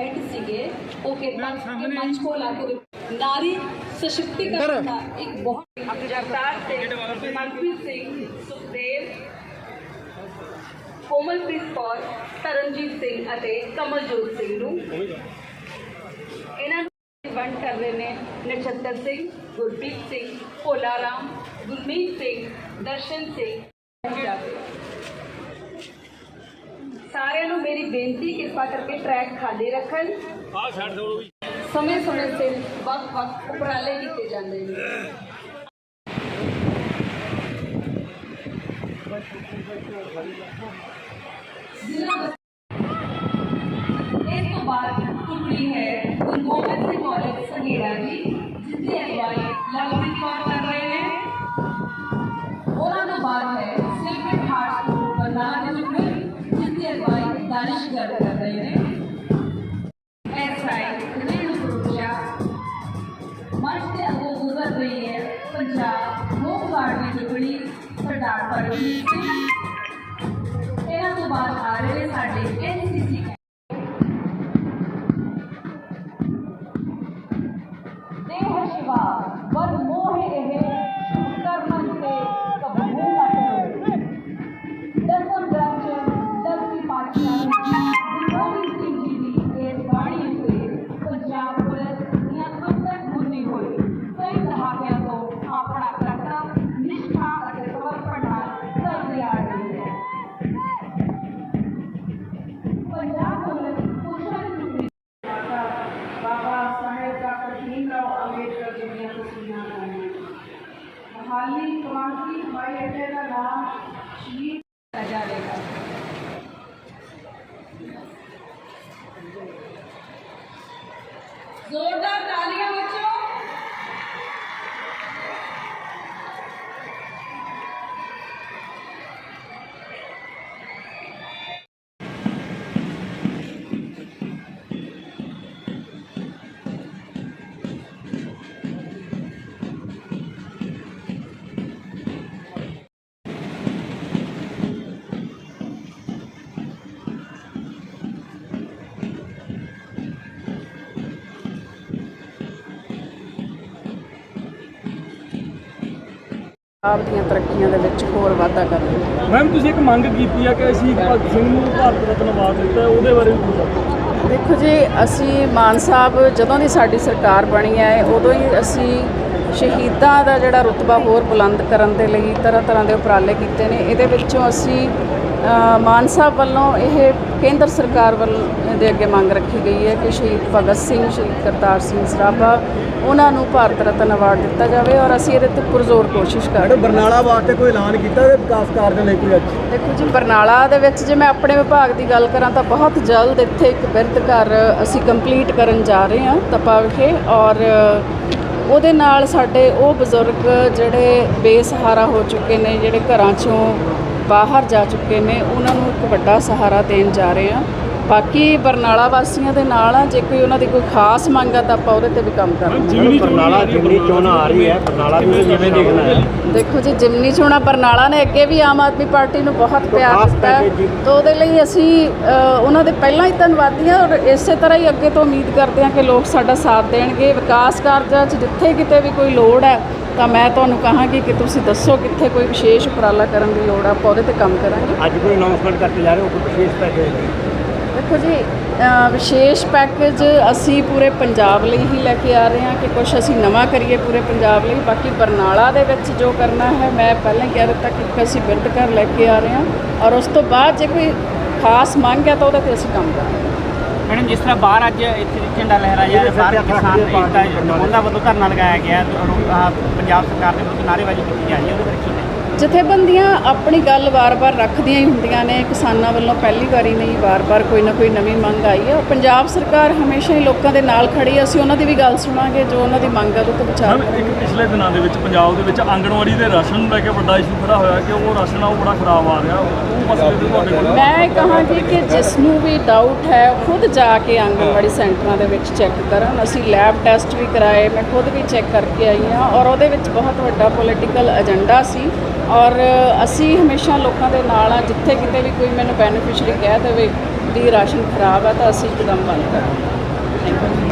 Head ਸੀਗੇ ਉਹ ਕਿਰਪਾ ਕਰਕੇ ਮੰਚ ਕੋ ਲਾ ਕੇ ਨਾਰੀ ਸਸ਼ਕਤੀਕਰਨ ਦਾ ਇੱਕ ਬਹੁਤ ਜਗਤਾਰ ਸਿੰਘ ਮਨਪ੍ਰੀਤ ਸਿੰਘ ਸੁਖਦੇਵ ਕੋਮਲਪ੍ਰੀਤ ਕੌਰ ਤਰਨਜੀਤ ਸਿੰਘ ਅਤੇ ਕਮਲਜੋਤ ਸਿੰਘ ਨੂੰ ਇਹਨਾਂ ਨੂੰ ਵੰਡ ਕਰ ਰਹੇ ਨੇ ਨਛੱਤਰ ਸਿੰਘ ਗੁਰਪ੍ਰੀਤ ਸਿੰਘ ਭੋਲਾ ਰਾਮ ਗੁਰਮੀਤ ਸਿੰਘ ਦਰਸ਼ਨ ਸਿੰਘ ਜਾਵੇ ਸਾਰਿਆਂ ਨੂੰ ਮੇਰੀ ਬੇਨਤੀ ਕਿਰਪਾ ਕਰਕੇ ਟਰੈਕ ਖਾਲੀ ਰੱਖਣ। ਆਹ ਛੱਡ ਦਿਓ ਵੀ। ਸਮੇਂ ਸਮੇਂ ਸਿਰ ਵੱਖ ਵੱਖ ਉਪਰਾਲੇ ਕੀਤੇ ਜਾਂਦੇ ਨੇ। ਇਸ ਤੋਂ ਬਾਅਦ ਟੁੱਟੀ ਹੈ ਗੁਰੂ ਗੋਬਿੰਦ ਸਿੰਘ ਕਾਲਜ ਸੰਗੇੜਾ ਜੀ ਜਿਸ ਦੀ ਅਗਵਾਈ ਲਵਪ੍ਰੀਤ ਕੌਰ ਅਗਵਾਈ ਦਾਨਿਸ਼ ਗਰ ਕਰ ਰਹੇ ਨੇ ਐਸਆਈ ਰੇਣੂ ਸੁਰੱਖਿਆ ਮੰਚ ਦੇ ਅੱਗੋਂ ਗੁਜ਼ਰ ਰਹੀ ਹੈ ਪੰਜਾਬ ਲੋਕ ਗਾਰਡ ਦੀ ਟੁਕੜੀ ਸਰਦਾਰ ਪਰਮਜੀਤ ਸਿੰਘ ਇਹਨਾਂ ਤੋਂ ਬਾਅਦ ਆ ਰਹੇ ਨੇ ਸਾਡੇ ਐਨਸੀਸੀ ਦੇਹ ਸ਼ਿਵਾ ਵਰ ਮੋਹ ਇਹ ਕਮਾਂਡਰੀ ਹਵਾਈ ਅੱਡੇ ਦਾ ਨਾਮ ਸ਼ਹੀਦ ਕੀਤਾ ਆਪ ਦੀਆਂ ਤਰੱਕੀਆਂ ਦੇ ਵਿੱਚ ਹੋਰ ਵਾਧਾ ਕਰਨਾ ਮੈਮ ਤੁਸੀਂ ਇੱਕ ਮੰਗ ਕੀਤੀ ਆ ਕਿ ਅਸੀਂ ਭਗਤ ਸਿੰਘ ਨੂੰ ਭਾਰਤ ਰਤਨ ਅਵਾਰਡ ਦਿੱਤਾ ਉਹਦੇ ਬਾਰੇ ਵੀ ਦੱਸੋ ਦੇਖੋ ਜੀ ਅਸੀਂ ਮਾਨ ਸਾਹਿਬ ਜਦੋਂ ਦੀ ਸਾਡੀ ਸਰਕਾਰ ਬਣੀ ਹੈ ਉਦੋਂ ਹੀ ਅਸੀਂ ਸ਼ਹੀਦਾਂ ਦਾ ਜਿਹੜਾ ਰੁਤਬਾ ਹੋਰ ਬੁਲੰਦ ਕਰਨ ਦੇ ਲਈ ਤਰ੍ਹਾਂ ਤਰ੍ਹਾਂ ਦੇ ਉਪਰਾਲੇ ਕੀਤੇ ਨੇ ਇਹਦੇ ਵਿੱਚੋਂ ਅਸੀਂ ਮਾਨ ਸਾਹਿਬ ਵੱਲੋਂ ਇਹ ਕੇਂਦਰ ਸਰਕਾਰ ਵੱਲੋਂ ਦੇ ਅੱਗੇ ਮੰਗ ਰੱਖੀ ਗਈ ਹੈ ਕਿ ਸ਼ਹੀਦ ਭਗਤ ਸਿੰਘ ਸ਼ਹੀਦ ਕਰਤਾਰ ਸਿੰਘ ਸਰਾਭਾ ਉਹਨਾਂ ਨੂੰ ਭਾਰਤ ਰਤਨ ਅਵਾਰਡ ਦਿੱਤਾ ਜਾਵੇ ਔਰ ਅਸੀਂ ਇਹਦੇ ਤੇ ਪੁਰਜ਼ੋਰ ਕੋਸ਼ਿਸ਼ ਕਰ ਰਹੇ ਬਰਨਾਲਾ ਵਾਸਤੇ ਕੋਈ ਐਲਾਨ ਕੀਤਾ ਇਹਦੇ ਵਿਕਾਸ ਕਾਰਜਾਂ ਲਈ ਕੋਈ ਅੱਜ? ਦੇਖੋ ਜੀ ਬਰਨਾਲਾ ਦੇ ਵਿੱਚ ਜੇ ਮੈਂ ਆਪਣੇ ਵਿਭਾਗ ਦੀ ਗੱਲ ਕਰਾਂ ਤਾਂ ਬਹੁਤ ਜਲਦ ਇੱਥੇ ਇੱਕ ਬਿਰਧ ਘਰ ਅਸੀਂ ਕੰਪਲੀਟ ਕਰਨ ਜਾ ਰਹੇ ਹਾਂ ਤਪਾ ਵਿਖੇ ਔਰ ਉਹਦੇ ਨਾਲ ਸਾਡੇ ਉਹ ਬਜ਼ੁਰਗ ਜਿਹੜੇ ਬੇਸਹਾਰਾ ਹੋ ਚੁੱਕੇ ਨੇ, ਜਿਹੜੇ ਘਰਾਂ ਚੋਂ ਬਾਹਰ ਜਾ ਚੁੱਕੇ ਨੇ, ਉਹਨਾਂ ਨੂੰ ਇੱਕ ਵੱਡਾ ਸਹਾਰਾ ਦੇਣ ਜਾ ਰਹੇ ਹਾਂ। ਬਾਕੀ ਬਰਨਾਲਾ ਵਾਸੀਆਂ ਦੇ ਨਾਲ ਆ ਜੇ ਕੋਈ ਉਹਨਾਂ ਦੀ ਕੋਈ ਖਾਸ ਮੰਗ ਆ ਤਾਂ ਆਪਾਂ ਉਹਦੇ ਤੇ ਵੀ ਕੰਮ ਕਰਾਂਗੇ। ਜਿਮਨੀ ਬਰਨਾਲਾ ਜਿਮਨੀ ਚੋਣ ਆ ਰਹੀ ਹੈ ਬਰਨਾਲਾ ਨੂੰ ਕਿਵੇਂ ਦੇਖਣਾ ਹੈ। ਦੇਖੋ ਜੀ ਜਿਮਨੀ ਚੋਣਾ ਬਰਨਾਲਾ ਨੇ ਅੱਗੇ ਵੀ ਆਮ ਆਦਮੀ ਪਾਰਟੀ ਨੂੰ ਬਹੁਤ ਪਿਆਰ ਦਿੱਤਾ। ਤਾਂ ਉਹਦੇ ਲਈ ਅਸੀਂ ਉਹਨਾਂ ਦੇ ਪਹਿਲਾਂ ਹੀ ਧੰਨਵਾਦੀ ਹਾਂ ਔਰ ਇਸੇ ਤਰ੍ਹਾਂ ਹੀ ਅੱਗੇ ਤੋਂ ਉਮੀਦ ਕਰਦੇ ਹਾਂ ਕਿ ਲੋਕ ਸਾਡਾ ਸਾਥ ਦੇਣਗੇ। ਵਿਕਾਸ ਕਾਰਜਾਂ 'ਚ ਜਿੱਥੇ ਕਿਤੇ ਵੀ ਕੋਈ ਲੋੜ ਹੈ ਤਾਂ ਮੈਂ ਤੁਹਾਨੂੰ ਕਹਾਂਗੀ ਕਿ ਤੁਸੀਂ ਦੱਸੋ ਕਿੱਥੇ ਕੋਈ ਵਿਸ਼ੇਸ਼ ਉਪਰਾਲਾ ਕਰਨ ਦੀ ਲੋੜ ਆ ਆਪਾਂ ਉਹਦੇ ਤੇ ਕੰਮ ਕਰਾਂਗੇ। ਅੱਜ ਕੋਈ ਅਨਾਉਂਸਮੈਂਟ ਕਰਕੇ ਜਾ ਰਹੇ ਹੋ ਕੋਈ ਵਿਸ਼ੇਸ਼ ਪੈਕੇਜ? ਦੇਖੋ ਜੀ ਵਿਸ਼ੇਸ਼ ਪੈਕੇਜ ਅਸੀਂ ਪੂਰੇ ਪੰਜਾਬ ਲਈ ਹੀ ਲੈ ਕੇ ਆ ਰਹੇ ਹਾਂ ਕਿ ਕੁਝ ਅਸੀਂ ਨਵਾਂ ਕਰੀਏ ਪੂਰੇ ਪੰਜਾਬ ਲਈ। ਬਾਕੀ ਬਰਨਾਲਾ ਦੇ ਵਿੱਚ ਜੋ ਕਰਨਾ ਹੈ ਮੈਂ ਪਹਿਲਾਂ ਹੀ ਕਹਿ ਦਿੱਤਾ ਕਿ ਅਸੀਂ ਬਿਰਧ ਘਰ ਲੈ ਕੇ ਆ ਰਹੇ ਹਾਂ ਔਰ ਉਸ ਤੋਂ ਬਾਅਦ ਜੇ ਕੋਈ ਖਾਸ ਮੰਗ ਹੈ ਤਾਂ ਉਹਦੇ ਤੇ ਅਸੀਂ ਕੰਮ ਕਰਾਂਗੇ। ਮੈਡਮ ਜਿਸ ਤਰ੍ਹਾਂ ਬਾਹਰ ਅੱਜ ਇੱਥੇ ਝੰਡਾ ਲਹਿਰਾਇਆ ਜਾ ਬਾਹਰ ਕਿਸਾਨ ਏਕਤਾ ਉਹਨਾਂ ਵੱਲੋਂ ਧਰਨਾ ਲਗਾਇਆ ਗਿਆ ਪੰਜਾਬ ਸਰਕਾਰ ਦੇ ਵਿਰੁੱਧ ਨਾਅਰੇਬਾਜ਼ੀ ਕੀਤੀ ਜਾ ਰਹੀ ਹੈ ਉਹਦੇ ਬਾਰੇ ਕੀ ਹੈ? ਜਥੇਬੰਦੀਆਂ ਆਪਣੀ ਗੱਲ ਵਾਰ-ਵਾਰ ਰੱਖਦੀਆਂ ਹੀ ਹੁੰਦੀਆਂ ਨੇ। ਕਿਸਾਨਾਂ ਵੱਲੋਂ ਪਹਿਲੀ ਵਾਰੀ ਨਹੀਂ ਵਾਰ-ਵਾਰ ਕੋਈ ਨਾ ਕੋਈ ਨਵੀਂ ਮੰਗ ਆਈ ਹੈ। ਪੰਜਾਬ ਸਰਕਾਰ ਹਮੇਸ਼ਾ ਹੀ ਲੋਕਾਂ ਦੇ ਨਾਲ ਖੜੀ ਹੈ। ਅਸੀਂ ਉਹਨਾਂ ਦੀ ਵੀ ਗੱਲ ਸੁਣਾਂਗੇ ਜੋ ਉਹਨਾਂ ਦੀ ਮੰਗ ਹੈ ਉਹਦੇ ਤੇ ਵਿਚਾਰ ਇੱਕ ਪਿਛਲੇ ਦਿਨਾਂ ਦੇ ਵਿੱਚ ਪੰਜਾਬ ਦੇ ਵਿੱਚ ਆਂਗਣਵਾੜੀ ਦੇ ਰਾਸ਼ਨ ਨੂੰ ਲੈ ਕੇ ਵੱਡਾ ਇਸ਼ੂ ਖੜਾ ਹੋਇਆ ਕਿ ਉਹ ਰਾਸ਼ਨ ਆ ਉਹ ਬੜਾ ਖਰਾਬ ਆ ਰਿਹਾ। ਉਹ ਮਸਲੇ ਤੇ ਤੁਹਾਡੇ ਕੋਲ? ਮੈਂ ਕਹਾਂਗੀ ਕਿ ਜਿਸ ਨੂੰ ਵੀ ਡਾਊਟ ਹੈ ਉਹ ਖੁਦ ਜਾ ਕੇ ਆਂਗਣਵਾੜੀ ਸੈਂਟਰਾਂ ਦੇ ਵਿੱਚ ਚੈੱਕ ਕਰਨ। ਅਸੀਂ ਲੈਬ ਟੈਸਟ ਵੀ ਕਰਾਏ ਮੈਂ ਖੁਦ ਵੀ ਚੈੱਕ ਕਰਕੇ ਆਈ ਹਾਂ ਔਰ ਉਹਦੇ ਵਿੱਚ ਬਹੁਤ ਵੱਡਾ ਪੋਲੀਟੀਕਲ ਏਜੰਡਾ ਸੀ। ਔਰ ਅਸੀਂ ਹਮੇਸ਼ਾ ਲੋਕਾਂ ਦੇ ਨਾਲ ਆ, ਜਿੱਥੇ ਕਿਤੇ ਵੀ ਕੋਈ ਮੈਨੂੰ ਬੈਨੀਫਿਸ਼ਰੀ ਕਹਿ ਦੇਵੇ ਵੀ ਰਾਸ਼ਨ ਖਰਾਬ ਹੈ ਤਾਂ ਅਸੀਂ ਇੱਕਦਮ ਬੰਦ ਕਰਾਂਗੇ। Thank you